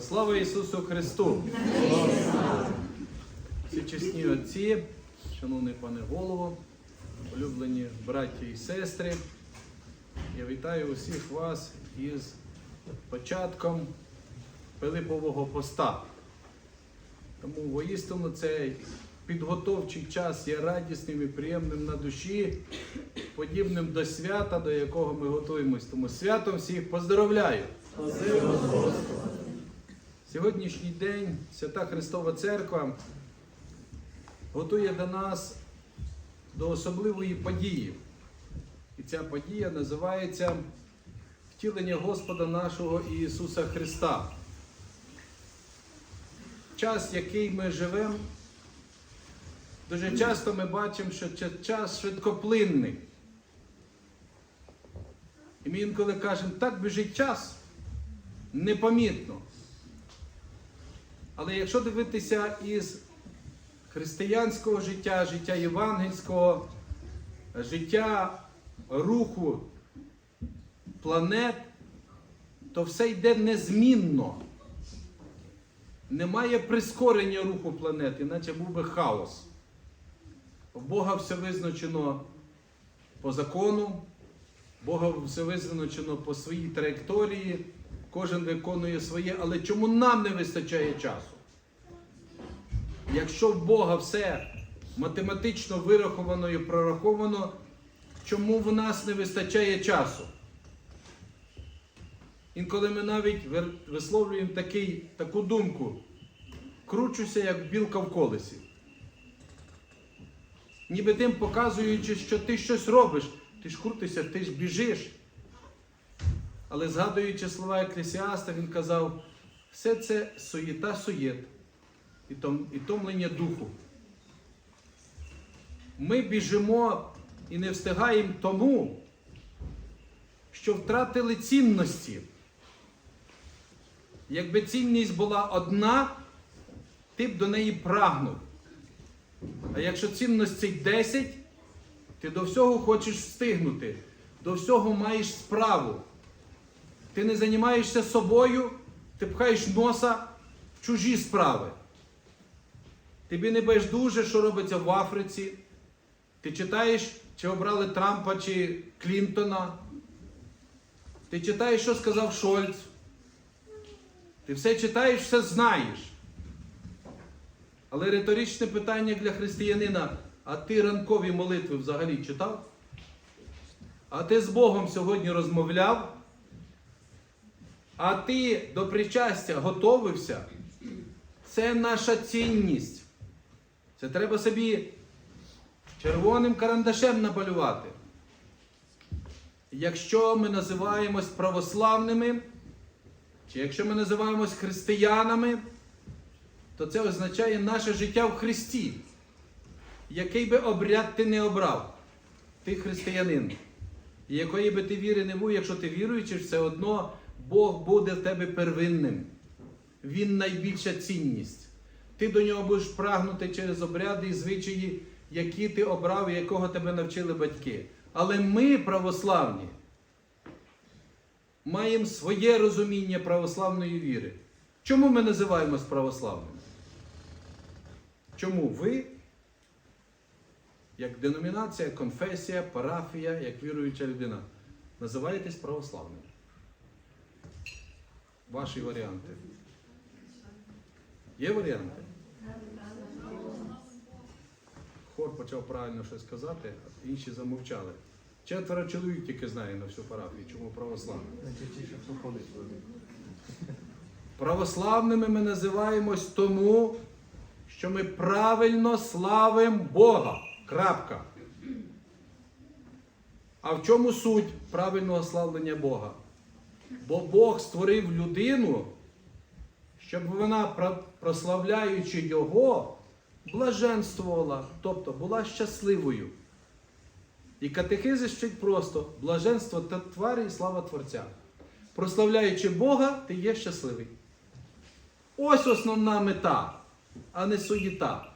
Слава Ісусу Христу! Всі чесні отці, шановний пане голово, улюблені браті і сестри, я вітаю усіх вас із початком Пилипового поста. Тому воістину цей підготовчий час є радісним і приємним на душі, подібним до свята, до якого ми готуємось. Тому святом всіх поздоровляю! Сьогоднішній день Свята Христова Церква готує до нас до особливої події. І ця подія називається втілення Господа нашого Ісуса Христа. Час, який ми живемо, дуже часто ми бачимо, що це час швидкоплинний. І ми інколи кажемо, так біжить час непомітно. Але якщо дивитися із християнського життя, життя євангельського, життя руху планет, то все йде незмінно. Немає прискорення руху планет, іначе був би хаос. У Бога все визначено по закону, Бога все визначено по своїй траєкторії. Кожен виконує своє, але чому нам не вистачає часу? Якщо в Бога все математично вираховано і прораховано, чому в нас не вистачає часу? Інколи ми навіть висловлюємо такий, таку думку, кручуся, як білка в колесі. Ніби тим показуючи, що ти щось робиш, ти ж крутишся, ти ж біжиш. Але згадуючи слова Еклесіаста, він казав, все це суєта суєт і, том, і томлення духу. Ми біжимо і не встигаємо тому, що втратили цінності. Якби цінність була одна, ти б до неї прагнув. А якщо цінностей 10, ти до всього хочеш встигнути, до всього маєш справу. Ти не займаєшся собою, ти пхаєш носа в чужі справи. Тобі не байдуже, що робиться в Африці. Ти читаєш, чи обрали Трампа чи Клінтона. Ти читаєш, що сказав Шольц. Ти все читаєш, все знаєш. Але риторичне питання для християнина, а ти ранкові молитви взагалі читав? А ти з Богом сьогодні розмовляв? А ти до причастя готовився? Це наша цінність. Це треба собі червоним карандашем напалювати. Якщо ми називаємось православними, чи якщо ми називаємось християнами, то це означає наше життя в Христі. Який би обряд ти не обрав, ти християнин. І якої би ти віри не був, якщо ти віруючий, все одно Бог буде в тебе первинним. Він найбільша цінність. Ти до нього будеш прагнути через обряди і звичаї, які ти обрав і якого тебе навчили батьки. Але ми, православні, маємо своє розуміння православної віри. Чому ми називаємось православними? Чому ви, як деномінація, конфесія, парафія, як віруюча людина, називаєтесь православними? Ваші варіанти. Є варіанти? Хор почав правильно щось сказати, а інші замовчали. Четверо чоловік тільки знає на всю парафію, чому православні. Православними ми називаємось тому, що ми правильно славимо Бога. Крапка. А в чому суть правильного славлення Бога? Бо Бог створив людину, щоб вона, прославляючи Його, блаженствувала, тобто була щасливою. І катехизи вчить просто блаженство та тварі і слава Творця. Прославляючи Бога, ти є щасливий. Ось основна мета, а не суєта.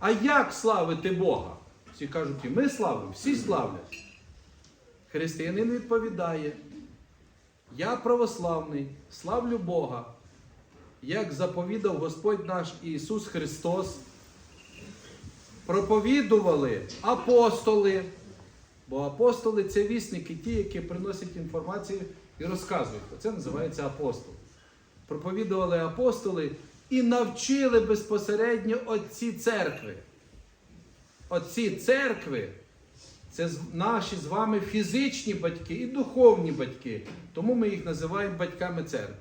А як славити Бога? Всі кажуть, і ми славимо, всі славлять. Християнин відповідає, Я православний, славлю Бога, як заповідав Господь наш Ісус Христос. Проповідували апостоли, бо апостоли це вісники, ті, які приносять інформацію і розказують. Це називається апостол. Проповідували апостоли і навчили безпосередньо отці церкви. Отці церкви це наші з вами фізичні батьки і духовні батьки. Тому ми їх називаємо батьками церкви.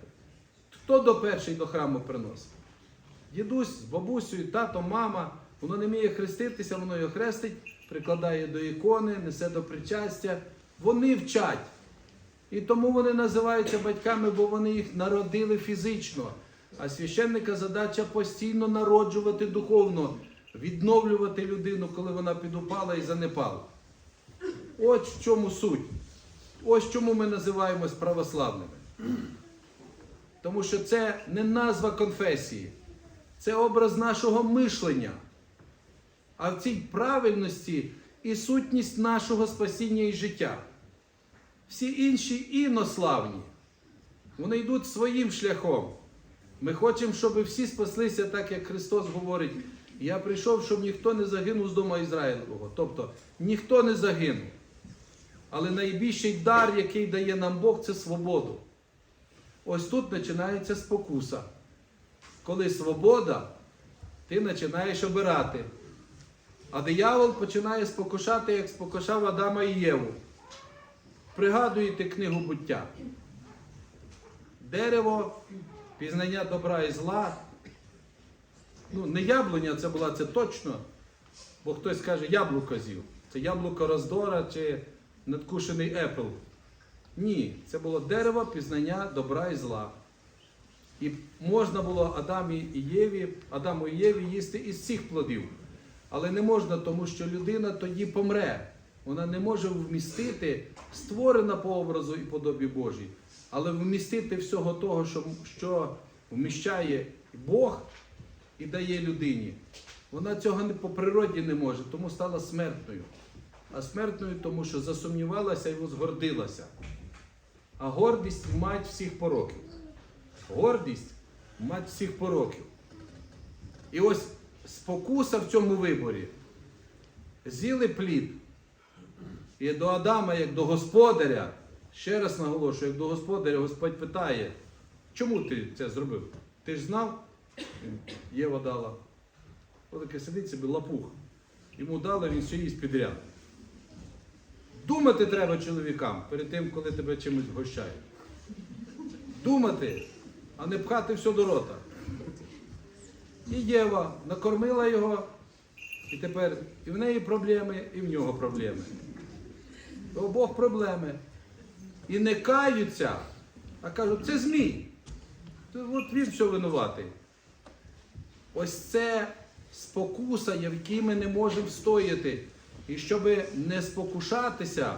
Хто до перший до храму приносить? Дідусь бабусею, тато, мама, воно не вміє хреститися, воно його хрестить, прикладає до ікони, несе до причастя. Вони вчать. І тому вони називаються батьками, бо вони їх народили фізично. А священника задача постійно народжувати духовно, відновлювати людину, коли вона підупала і занепала. Ось в чому суть. Ось чому ми називаємось православними. Тому що це не назва конфесії, це образ нашого мишлення. А в цій правильності і сутність нашого спасіння і життя. Всі інші інославні, вони йдуть своїм шляхом. Ми хочемо, щоб всі спаслися, так як Христос говорить. Я прийшов, щоб ніхто не загинув з дому Ізраїлевого. Тобто ніхто не загинув. Але найбільший дар, який дає нам Бог, це свободу. Ось тут починається спокуса. Коли свобода, ти починаєш обирати. А диявол починає спокушати, як спокушав Адама і Єву. Пригадуєте книгу буття. Дерево, пізнання добра і зла. Ну, не яблуня це була, це точно. Бо хтось каже, яблуко з'їв. Це яблуко роздора чи надкушений епл. Ні, це було дерево пізнання добра і зла. І можна було Адамі і Єві, Адаму і Єві їсти із цих плодів. Але не можна, тому що людина тоді помре. Вона не може вмістити, створена по образу і подобі Божій, але вмістити всього того, що, що вміщає Бог і дає людині. Вона цього по природі не може, тому стала смертною. А смертною, тому що засумнівалася і возгордилася. А гордість мать всіх пороків. Гордість мать всіх пороків. І ось спокуса в цьому виборі. З'їли плід. І до Адама, як до господаря, ще раз наголошую, як до господаря, Господь питає, чому ти це зробив? Ти ж знав? Єва дала. Отаке сидить собі лапух. Йому дали, він все їсть підряд. Думати треба чоловікам перед тим, коли тебе чимось вгощають. Думати, а не пхати все до рота. І Єва накормила його, і тепер і в неї проблеми, і в нього проблеми. У обох проблеми. І не каються, а кажуть, це змій. То От він все винуватий. Ось це спокуса, в якій ми не можемо встояти. І щоб не спокушатися,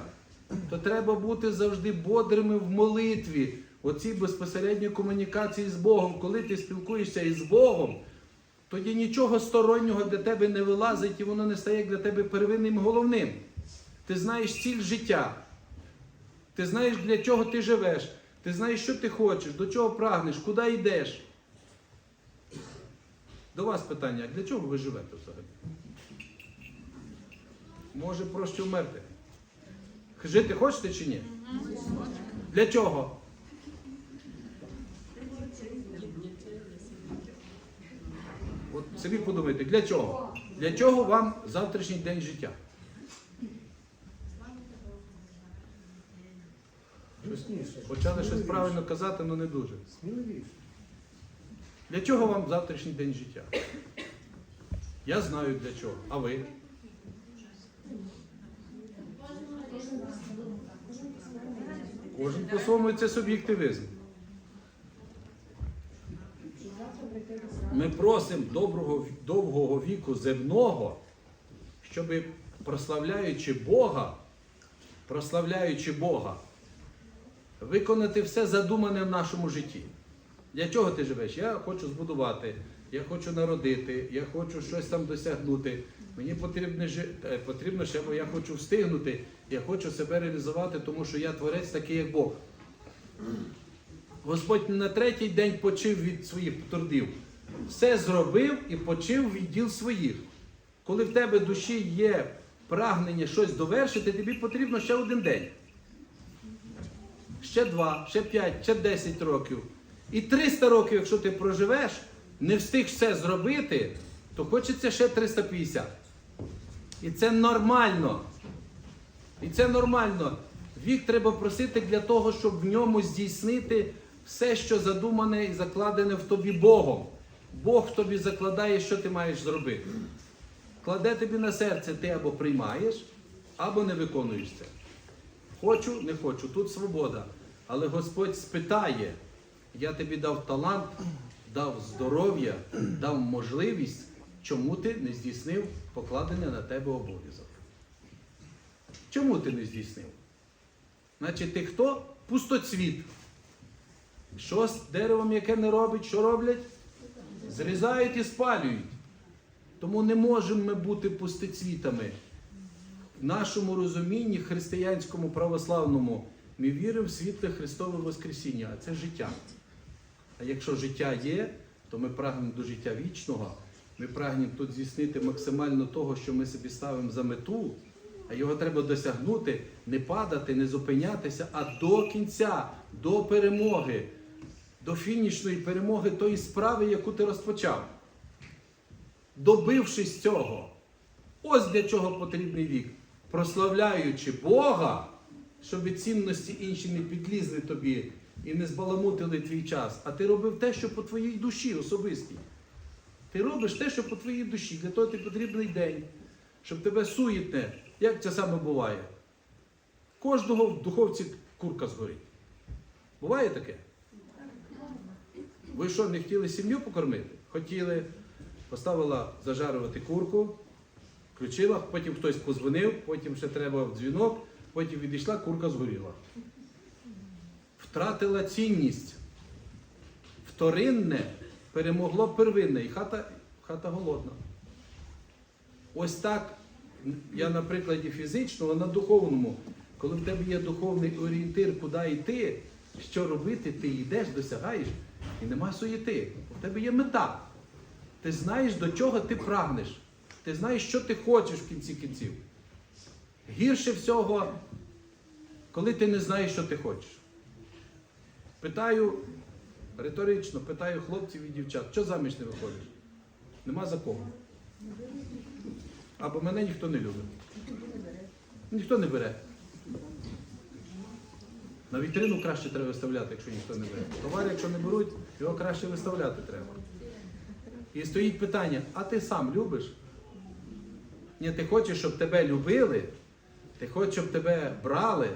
то треба бути завжди бодрими в молитві, оцій безпосередньої комунікації з Богом. Коли ти спілкуєшся із Богом, тоді нічого стороннього для тебе не вилазить і воно не стає для тебе первинним головним. Ти знаєш ціль життя. Ти знаєш, для чого ти живеш. Ти знаєш, що ти хочеш, до чого прагнеш, куди йдеш. До вас питання, для чого ви живете взагалі? Може проще вмерти? Жити хочете чи ні? Для чого? От собі подумайте, для чого? Для чого вам завтрашній день життя? Почали щось правильно казати, але не дуже. Для чого вам завтрашній день життя? Я знаю для чого. А ви? Кожен по-своєму це суб'єктивізм. Ми просимо доброго, довгого віку земного, щоб прославляючи Бога, прославляючи Бога, виконати все задумане в нашому житті. Для чого ти живеш? Я хочу збудувати, я хочу народити, я хочу щось там досягнути. Мені потрібно, е, потрібно ще, бо я хочу встигнути, я хочу себе реалізувати, тому що я творець такий, як Бог. Господь на третій день почив від своїх трудів. Все зробив і почив від діл своїх. Коли в тебе душі є прагнення щось довершити, тобі потрібно ще один день. Ще два, ще п'ять, ще десять років. І 300 років, якщо ти проживеш, не встиг все зробити, то хочеться ще 350. І це нормально. І це нормально. Вік треба просити для того, щоб в ньому здійснити все, що задумане і закладене в тобі Богом. Бог тобі закладає, що ти маєш зробити. Кладе тобі на серце, ти або приймаєш, або не виконуєш це. Хочу, не хочу. Тут свобода. Але Господь спитає, я тобі дав талант, дав здоров'я, дав можливість, чому ти не здійснив покладений на тебе обов'язок. Чому ти не здійснив? Значить, ти хто? Пустоцвіт. Що з деревом, яке не робить, що роблять? Зрізають і спалюють. Тому не можемо ми бути пустицвітами. В нашому розумінні християнському православному ми віримо в світле Христове Воскресіння, а це життя. А якщо життя є, то ми прагнемо до життя вічного. Ми прагнемо тут здійснити максимально того, що ми собі ставимо за мету, а його треба досягнути, не падати, не зупинятися, а до кінця, до перемоги, до фінішної перемоги тої справи, яку ти розпочав. Добившись цього, ось для чого потрібний вік. Прославляючи Бога, щоб цінності інші не підлізли тобі і не збаламутили твій час, а ти робив те, що по твоїй душі особистій. Ти робиш те, що по твоїй душі. Для того ти потрібний день, щоб тебе суєтне. Як це саме буває? Кожного в духовці курка згорить. Буває таке? Ви що, не хотіли сім'ю покормити? Хотіли, поставила зажарювати курку, включила, потім хтось позвонив, потім ще треба в дзвінок, потім відійшла, курка згоріла. Втратила цінність. Вторинне перемогло первинне, і хата, хата голодна. Ось так, я на прикладі фізичного, на духовному, коли в тебе є духовний орієнтир, куди йти, що робити, ти йдеш, досягаєш, і нема суєти. У тебе є мета. Ти знаєш, до чого ти прагнеш. Ти знаєш, що ти хочеш в кінці кінців. Гірше всього, коли ти не знаєш, що ти хочеш. Питаю, риторично, питаю хлопців і дівчат, що заміж не виходиш? Нема за кого. Або мене ніхто не любить. Ніхто не бере. На вітрину краще треба виставляти, якщо ніхто не бере. Товар, якщо не беруть, його краще виставляти треба. І стоїть питання, а ти сам любиш? Ні, ти хочеш, щоб тебе любили, ти хочеш, щоб тебе брали,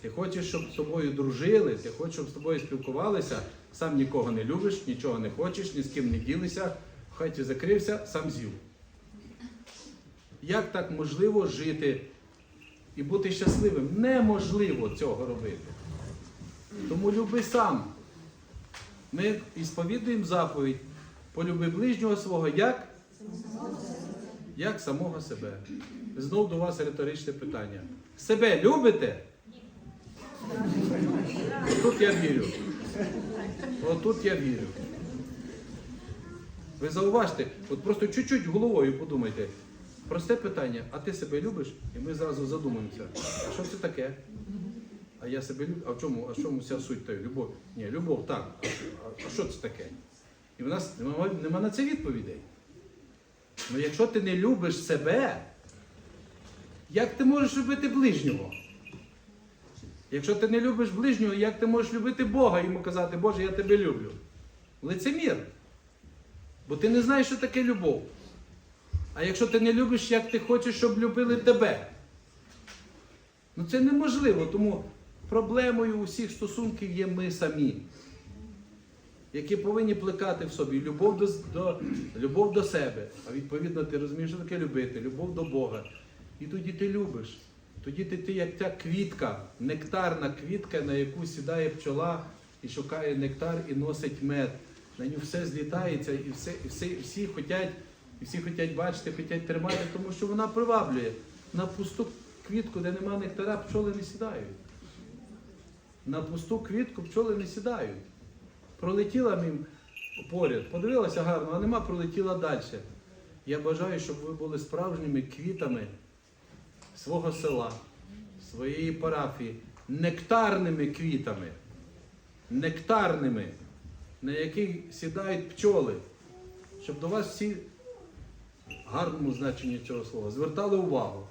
ти хочеш, щоб з тобою дружили, ти хочеш, щоб з тобою спілкувалися, сам нікого не любиш, нічого не хочеш, ні з ким не ділися, в хаті закрився, сам з'їв. Як так можливо жити і бути щасливим? Неможливо цього робити. Тому люби сам. Ми ісповідуємо заповідь, полюби ближнього свого як? Як самого себе. Знов до вас риторичне питання. Себе любите? Тут я вірю. Отут я вірю. Ви зауважте, от просто чуть-чуть головою подумайте. Просте питання, а ти себе любиш? І ми зразу задумаємося, а що це таке? А я себе люблю. А в чому? А в чому вся суть тої? Любов? Ні, любов, так. А, а що це таке? І в нас нема, нема на це відповідей. Ну якщо ти не любиш себе, як ти можеш любити ближнього? Якщо ти не любиш ближнього, як ти можеш любити Бога йому казати, Боже, я тебе люблю? Лицемір. Бо ти не знаєш, що таке любов. А якщо ти не любиш, як ти хочеш, щоб любили тебе? Ну це неможливо, тому проблемою усіх стосунків є ми самі, які повинні плекати в собі любов до, до, любов до себе. А відповідно, ти розумієш, що таке любити, любов до Бога. І тоді ти любиш. Тоді ти, ти як ця квітка, нектарна квітка, на яку сідає пчола і шукає нектар і носить мед. На нього все злітається, і все, і все, і всі хочуть, і всі хочуть бачити, хочуть тримати, тому що вона приваблює. На пусту квітку, де нема нектара, пчоли не сідають. на пусту квітку пчоли не сідають. Пролетіла мім поряд, подивилася гарно, а нема, пролетіла далі. Я бажаю, щоб ви були справжніми квітами свого села, своєї парафії, нектарними квітами, нектарними, на яких сідають пчоли, щоб до вас всі гарному значенні цього слова звертали увагу,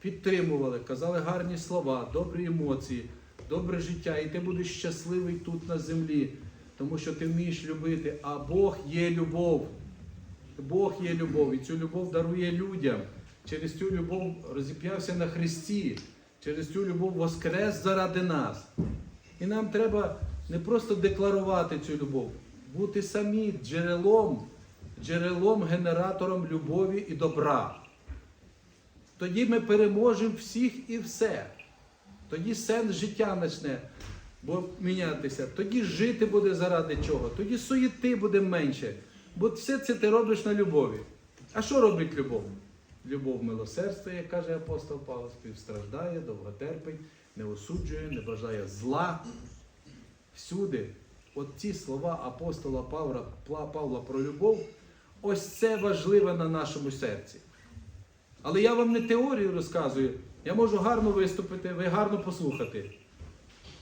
підтримували, казали гарні слова, добрі емоції, добре життя, і ти будеш щасливий тут на землі, тому що ти вмієш любити, а Бог є любов. Бог є любов, і цю любов дарує людям. Через цю любов розіп'явся на Христі, через цю любов воскрес заради нас. І нам треба не просто декларувати цю любов, бути самі джерелом, джерелом, генератором любові і добра. Тоді ми переможемо всіх і все. Тоді сенс життя почне мінятися. Тоді жити буде заради чого, тоді суєти буде менше. Бо все це ти робиш на любові. А що робить любов? Любов милосердства, як каже апостол Павло, співстраждає, довготерпить, не осуджує, не бажає зла. Всюди, от ці слова апостола Павла, Павла про любов, ось це важливе на нашому серці. Але я вам не теорію розказую, я можу гарно виступити, ви гарно послухати,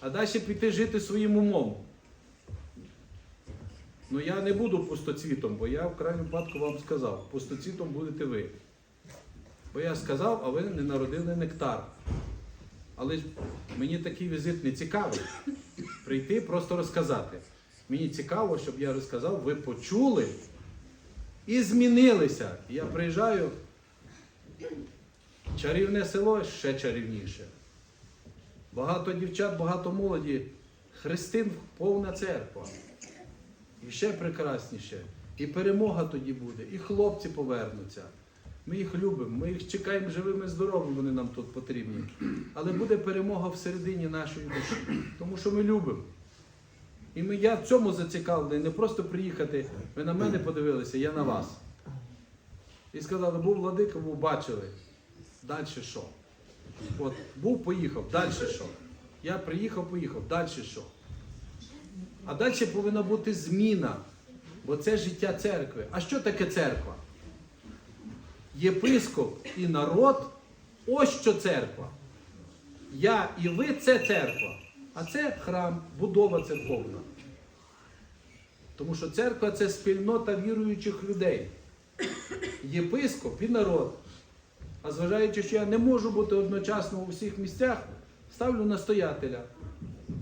а далі піти жити своїм умом. Ну я не буду пустоцвітом, бо я в крайньому випадку вам сказав, пустоцвітом будете ви. Бо я сказав, а ви не народили нектар. Але мені такий візит не цікавий. Прийти просто розказати. Мені цікаво, щоб я розказав, ви почули і змінилися. Я приїжджаю, чарівне село ще чарівніше. Багато дівчат, багато молоді. Христин повна церква. І ще прекрасніше. І перемога тоді буде, і хлопці повернуться. Ми їх любимо, ми їх чекаємо живими, здоровими, вони нам тут потрібні. Але буде перемога всередині нашої душі, тому що ми любимо. І ми, я в цьому зацікавлений, не просто приїхати, ви на мене подивилися, я на вас. І сказали, був владика, був бачили. Далі що? От був, поїхав, далі що? Я приїхав, поїхав, далі що? А далі повинна бути зміна, бо це життя церкви. А що таке церква? Єпископ і народ ось що церква. Я і ви це церква. А це храм, будова церковна. Тому що церква це спільнота віруючих людей. Єпископ і народ. А зважаючи, що я не можу бути одночасно у всіх місцях, ставлю настоятеля.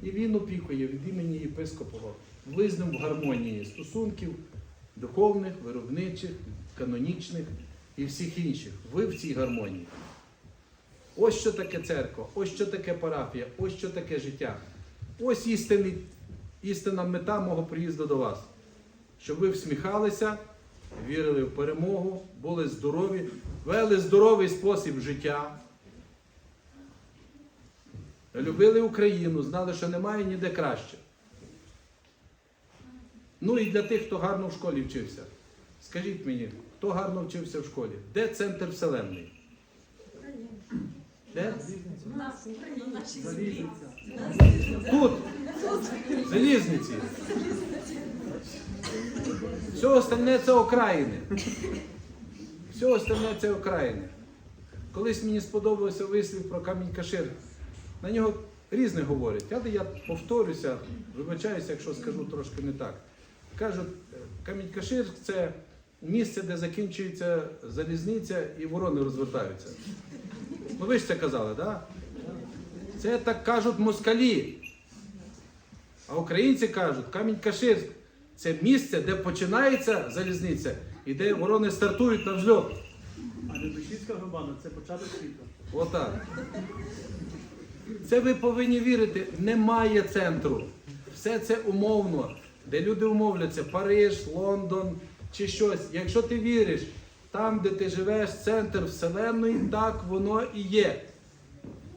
І він опікує від імені єпископова. Ви з ним в гармонії стосунків духовних, виробничих, канонічних і всіх інших. Ви в цій гармонії. Ось що таке церква, ось що таке парафія, ось що таке життя. Ось істинний, істинна мета мого приїзду до вас. Щоб ви всміхалися, вірили в перемогу, були здорові, вели здоровий спосіб життя. Любили Україну, знали, що немає ніде краще. Ну і для тих, хто гарно в школі вчився. Скажіть мені, хто гарно вчився в школі? Де центр Вселенної? Де? Тут. В Залізниці. Все остальне це окраїни. Все остальне це окраїни. Колись мені сподобався вислів про камінь Кашир. На нього різне говорять, але я повторюся, вибачаюся, якщо скажу трошки не так. Кажуть, е, камінь Кашир це місце, де закінчується залізниця і ворони розвертаються. Ну ви ж це казали, так? Да? Це так кажуть москалі. А українці кажуть, камінь Каширськ це місце, де починається залізниця і де ворони стартують на взльот. А Любишівська громада це початок світу. Отак. Це ви повинні вірити, немає центру. Все це умовно, де люди умовляться, Париж, Лондон чи щось. Якщо ти віриш, там, де ти живеш, центр Вселенної, так воно і є.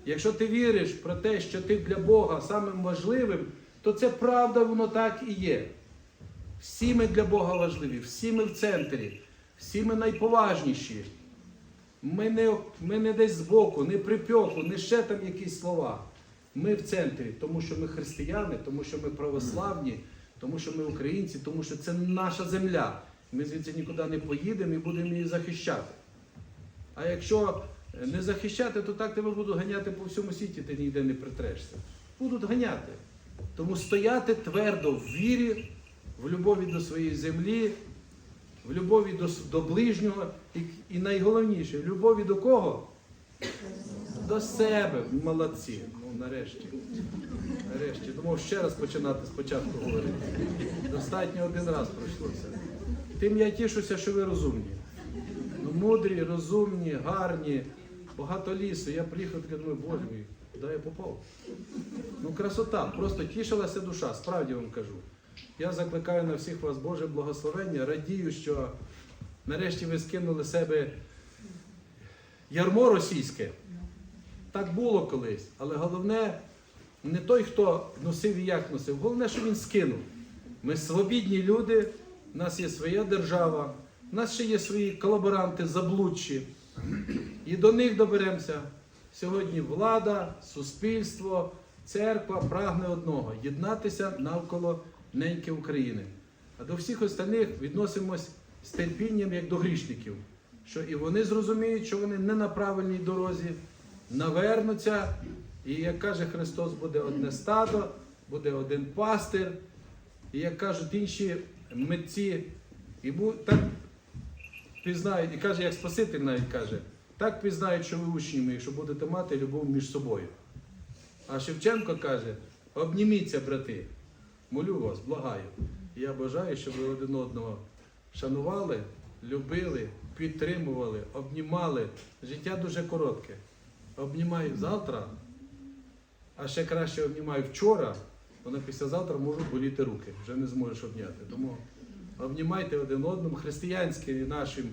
Якщо ти віриш про те, що ти для Бога самим важливим, то це правда, воно так і є. Всі ми для Бога важливі, всі ми в центрі, всі ми найповажніші. Ми не, ми не десь збоку, не припьоку, не ще там якісь слова. Ми в центрі, тому що ми християни, тому що ми православні, тому що ми українці, тому що це наша земля. Ми звідси нікуди не поїдемо і будемо її захищати. А якщо не захищати, то так тебе будуть ганяти по всьому світі, ти ніде не притрешся. Будуть ганяти. Тому стояти твердо в вірі, в любові до своєї землі, в любові до, до ближнього і, і найголовніше, в любові до кого? До себе. Молодці. Ну, нарешті. Нарешті. Думав ще раз починати спочатку говорити. Достатньо один раз пройшлося. Тим я тішуся, що ви розумні. Ну, мудрі, розумні, гарні, багато лісу. Я приїхав таке думаю, боже мій, куди я попав? Ну, красота, просто тішилася душа, справді вам кажу. Я закликаю на всіх вас Боже благословення, радію, що нарешті ви скинули себе ярмо російське. Так було колись, але головне не той, хто носив і як носив, головне, що він скинув. Ми свобідні люди, в нас є своя держава, в нас ще є свої колаборанти, заблудші. І до них доберемося. Сьогодні влада, суспільство, церква прагне одного єднатися навколо неньки України. А до всіх остальних відносимось з терпінням як до грішників, що і вони зрозуміють, що вони не на правильній дорозі, навернуться. І як каже Христос, буде одне стадо, буде один пастир. І як кажуть інші митці, і так пізнають, і каже, як Спаситель навіть каже, так пізнають, що ви учні мої, що будете мати любов між собою. А Шевченко каже: обніміться, брати, молю вас, благаю. Я бажаю, щоб ви один одного шанували, любили, підтримували, обнімали. Життя дуже коротке. Обнімаю завтра, а ще краще обнімаю вчора, бо на післязавтра можуть боліти руки, вже не зможеш обняти. Тому обнімайте один одному християнським нашим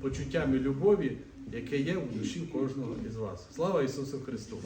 почуттям і любові, яке є в душі кожного із вас. Слава Ісусу Христу!